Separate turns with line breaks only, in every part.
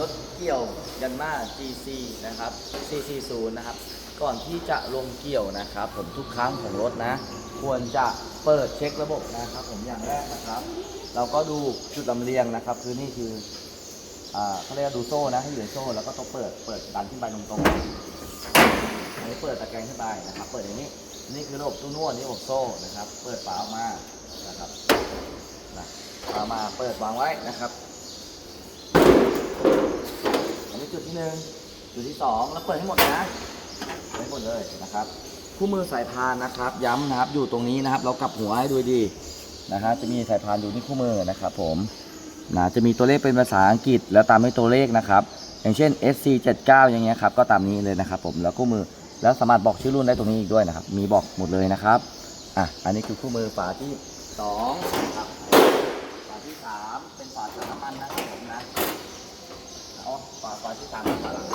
รถเกี่ยวยันมา GC นะครับ 440 นะครับ ก่อนที่จะลงเกี่ยวนะครับ ผมทุกครั้งของรถนะ ควรจะเปิดเช็คระบบนะครับ ผมอย่างแรกนะครับ เราก็ดูจุดลำเลียงนะครับ คือนี่คือเขาเรียกดูโซ่นะให้อยู่ในโซ่แล้วก็ต้องเปิดเปิดดันขึ้นไปตรงๆอันนี้เปิดตะแกรงขึ้นไปนะครับ เปิดอย่างนี้นี่คือระบบตู้นวดนี่ระบบโซ่นะครับ เปิดฝาออกมานะครับนะฝามาเปิดวางไว้นะครับ จุดที่หนึ่งจุดที่สองแล้วเปิดให้หมดนะเปิดให้หมดเลยนะครับคู่มือสายพานนะครับ ย้ำนะครับอยู่ตรงนี้นะครับ เรากลับหัวให้ดูดีนะฮะจะมีสายพานอยู่ที่คู่มือนะครับ ผมนะจะมีตัวเลขเป็นภาษาอังกฤษ แล้วตามด้วยตัวเลขนะครับ อย่างเช่น SC 79 อย่างเงี้ยครับก็ตามนี้เลยนะครับ ผมแล้วคู่มือแล้วสามารถบอกชื่อรุ่นได้ตรงนี้อีกด้วยนะครับ มีบอกหมดเลยนะครับอะอันนี้คือคู่มือฝาที่สองนะครับฝาที่สามเป็นฝาถังน้ำมันนะครับผมนะ เอาฝาฝาที่สามฝาหลัง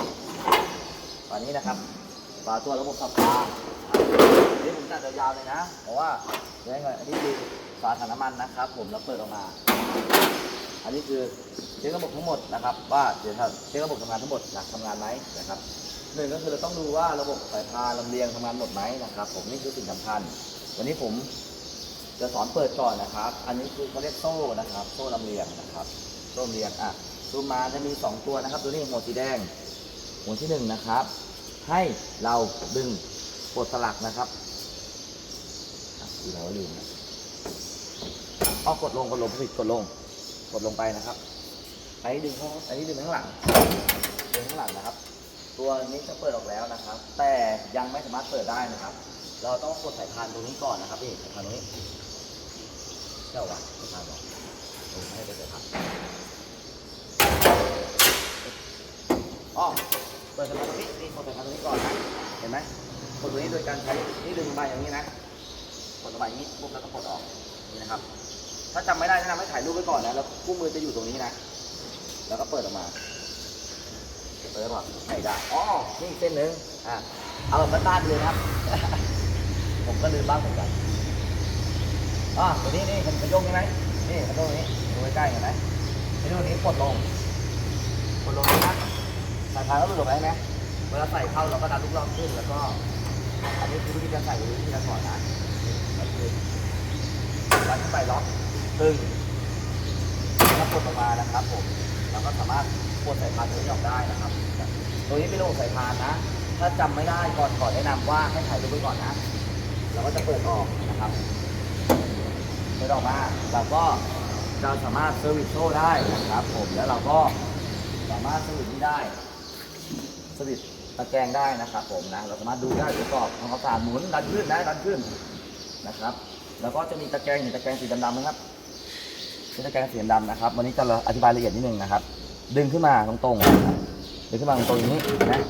ฝานี้นะครับฝาตัวระบบสับปลาอันนี้ผมจัดยาวๆเลยนะ เพราะว่าเดี๋ยวให้ก่อนอันนี้คือฝาถังน้ำมันนะครับ ผมแล้วเปิดออกมา อันนี้คือเช็คระบบทั้งหมดนะครับว่าเดี๋ยวถ้าเช็คระบบทำงานทั้งหมดนะทำงานไหมนะครับหนึ่งก็คือเราต้องดูว่าระบบสายพานลำเลียงทำงานหมดไหมนะครับ ผมนี่คือสิ่งสำคัญ วันนี้ผมจะสอนเปิดก่อนนะครับ อันนี้คือเขาเรียกโซ่นะครับ โซ่ลำเลียงนะครับ โซ่ลำเลียงอะ ซูมมาจะมี 2 ตัวนะครับ ตัวนี้หัวสีแดง หัวที่1นะครับ ให้เราดึงปลดสลักนะครับอะอีแล้วลืมนะเอากดลงกดลงผิดกดลง กดลงไปนะครับอันนี้ดึงข้างอันนี้ดึงข้างหลังดึงข้างหลังนะครับ ตัวนี้จะเปิดออกแล้วนะครับ แต่ยังไม่สามารถเปิดได้นะครับ เราต้องกดสายพานตรงนี้ก่อนนะครับพี่สายพานตรงนี้เจ้าวะสายพานบอกให้เป็นสายพาน อ๋อเปิ ดสายพาตรงนี้นี่กดสายพานตรงนี้ก่อนนะเห็นไหมกดตรงนี้โดยการใช้นี่ดึงมาอย่างนี้นะกดลงไปอย่างนี้ปุ๊บแล้วก็กดออกนี่นะครับ ถ้าจำไม่ได้แนะนำให้ถ่ายรูปไว้ก่อนนะแล้วคู่มือจะอยู่ตรงนี้นะ แล้วก็เปิดออกมาเปิดออกมาไม่ได้อ๋อนี่เส้นหนึ่งอะเอาแบบบ้านเลยครับ ผมก็ลืมบ้างเหมือนกันอ่าตัวนี้นี่เห็นกระโยงใช่ไหมนี่กระโยงนี้ดูใกล้ๆเห็นไหมไอ้ตัวนี้กดลงกดลงนะ สายพานก็หลุดออกไปไหมเวลาใส่เข้าเราก็ดันลูกล่องขึ้นแล้วก็อันนี้คือวิธีการใส่หรือวิธีการถอดนะก็คือดันขึ้นไปล็อกตึงแล้วกดออกมานะครับผมเราก็สามารถกดสายพานตัวนี้ออกได้นะครับ ตัวนี้เป็นระบบสายพานนะ ถ้าจำไม่ได้ก่อนก่อนแนะนำว่าให้ถ่ายรูปไว้ก่อนนะเราก็จะเปิดออกนะครับเปิดออกมาเราก็จะสามารถเซอร์วิสโซ่ได้นะครับผมแล้วเราก็สามารถเซอร์วิสนี้ได้ เซอร์วิสตะแกรงได้นะครับผมนะเราสามารถดูได้ประกอบทำความสะอาดหมุนดันขึ้นได้ดันขึ้นนะครับ แล้วก็จะมีตะแกรงอยู่ตะแกรงสีดำๆนะครับเป็นตะแกรงสีดำนะครับ วันนี้จะอธิบายละเอียดนิดนึงนะครับ ดึงขึ้นมาตรงๆนะครับดึงขึ้นมาตรงๆอย่างนี้นะ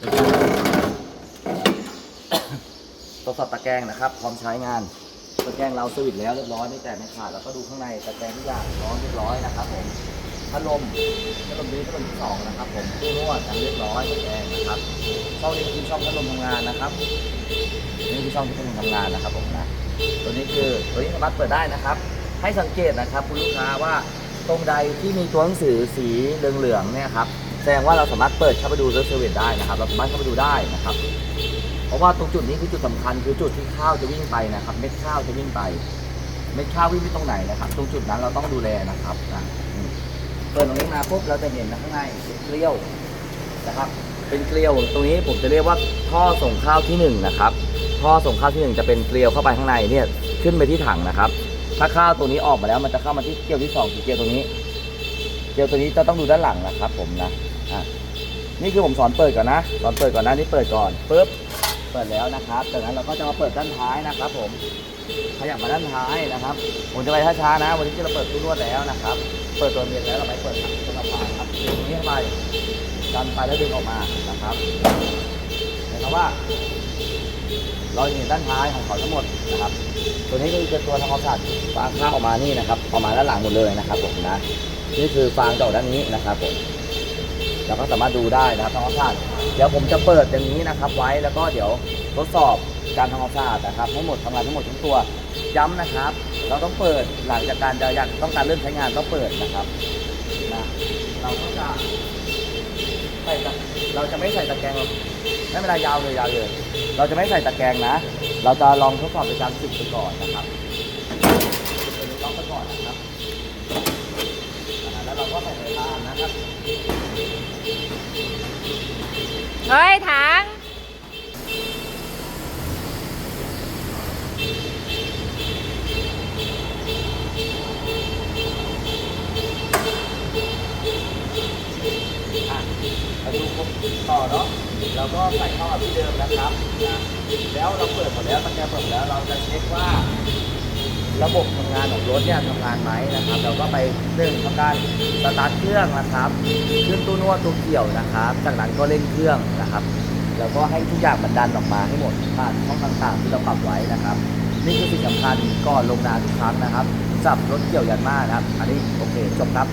ดึงขึ้นมาตรวจสอบตะแกรงนะครับ พร้อมใช้งานตะแกรงเราสวิตช์แล้วเรียบร้อยไม่แตกไม่ขาดแล้วก็ดูข้างในตะแกรงทุกอย่างร้อนเรียบร้อยนะครับผม พัดลมพัดลมนี้พัดลมที่สองนะครับผมตู้นวดทำเรียบร้อยแกรงนะครับช่องนี้คือช่องพัดลมทำงานนะครับนี่คือช่องที่พัดลมทำงานนะครับผมนะตัวนี้คือตัวนี้สามารถเปิดได้นะครับ ให้สังเกตนะครับคุณลูกค้าว่าตรงใดที่มีตัวหนังสือสีเหลืองๆเนี่ยครับแสดงว่าเราสามารถเปิดเข้าไปดูเซอร์วิสได้นะครับ เราสามารถเข้าไปดูได้นะครับ เพราะว่าตรงจุดนี้คือจุดสำคัญคือจุดที่ข้าวจะวิ่งไปนะครับ เม็ดข้าวจะวิ่งไป เม็ดข้าววิ่งไปตรงไหนนะครับ ตรงจุดนั้นเราต้องดูแลนะครับนะ เปิดตรงนี้มาปุ๊บเราจะเห็นนข้างในเป็นเกลียวนะครับ เป็นเกลียวตรงนี้ผมจะเรียกว่าท่อส่งข้าวที่หนึ่งนะครับท่อส่งข้าวที่หนึ่งจะเป็นเกลียวเข้าไปข้างในเนี่ยขึ้นไปที่ถังนะครับ ถ้าข้าวตัวนี้ออกมาแล้วมันจะเข้ามาที่เกลียวที่สองคือเกลียวตรงนี้ เกลียวตัวนี้จะต้องดูด้านหลังนะครับ ผมนะอะนี่คือผมสอนเปิดก่อนนะสอนเปิดก่อนนะนี่เปิดก่อนปุ๊บเปิดแล้วนะครับจากนั้นเราก็จะมาเปิดด้านท้ายนะครับ ผมขยับมาด้านท้ายนะครับผมจะไปช้าๆนะ วันนี้จะเปิดตู้นวดแล้วนะครับ เปิดตัวเมียนแล้วเราไปเปิดถังตัวกระพานครับดึงตรงนี้ไปดันไปแล้วดึงออกมานะครับเห็นไหมว่า เราเห็นด้านท้ายของเขาทั้งหมดนะครับ ตัวนี้ก็คือตัวทำความสะอาดฟางข้าวออกมานี่นะครับออกมาด้านหลังหมดเลยนะครับผมนะนี่คือฟางจะออกด้านนี้นะครับผมเราก็สามารถดูได้นะครับทำความสะอาดเดี๋ยวผมจะเปิดอย่างนี้นะครับ ไว้แล้วก็เดี๋ยวทดสอบ การทำความสะอาดนะครับให้หมดทำงานทั้งหมดทั้งตัวย้ำนะครับ เราต้องเปิดหลังจากการจะอยากต้องการเริ่มใช้งานต้องเปิดนะครับนะเราก็จะเราจะไม่ใส่ตะแกรงไม่เป็นไรยาวเลยยาวเลยเราจะไม่ใส่ตะแกรงนะ เราจะลองทดสอบในการจุดไปก่อนนะครับเป็นล็อกไปก่อนนะครับแล้วเราก็ใส่สายพานนะครับ
เฮ้ยถัง
อะมาดูต่อเนาะเราก็ ใส่เข้ากับที่เดิมนะครับนะแล้วเราเปิดหมดแล้วตะแกรงเปิดหมดแล้วเราจะเช็คว่า ระบบทำงานของรถเนี่ยทำงานไหมนะครับ เราก็ไปหนึ่งทำการสตาร์ทเครื่องนะครับขึ้นตู้นวดตัวเกี่ยวนะครับ จากนั้นก็เร่งเครื่องนะครับแล้วก็ให้ทุกอย่างมันดันออกมาให้หมดผ่านช่องต่างๆ ที่เราปรับไว้นะครับ นี่คือสิ่งสำคัญก่อนลงนาทุกครั้งนะครับสำหรับรถเกี่ยวยันมานะครับ อันนี้โอเคจบครับ